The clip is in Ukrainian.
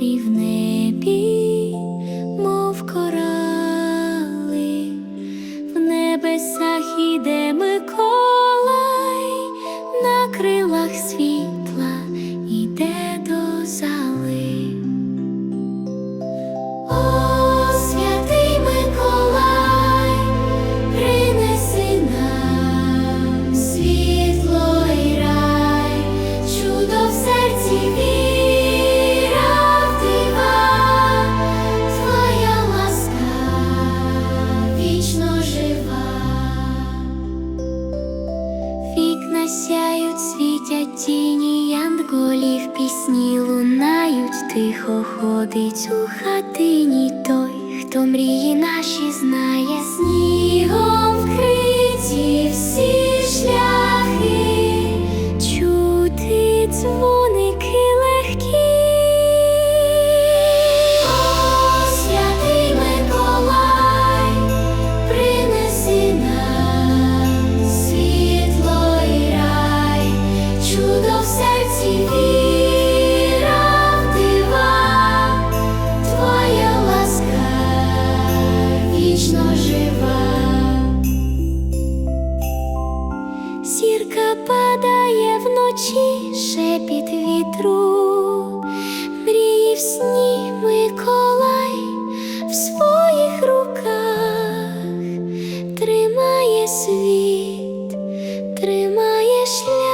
зорі в небі, мов корали, в небесах іде Миколай, тихо ходить у хатині той, хто мрії наші знає снігом вкриті всі шляхи, чути дзвоники легкі. О, святий Миколай, принеси нам світло і рай, чудо в серці ві. вічно жива, сірка падає вночі шепіт вітру, мрії в сні Миколай в своїх руках. Тримає світ, тримає шлях.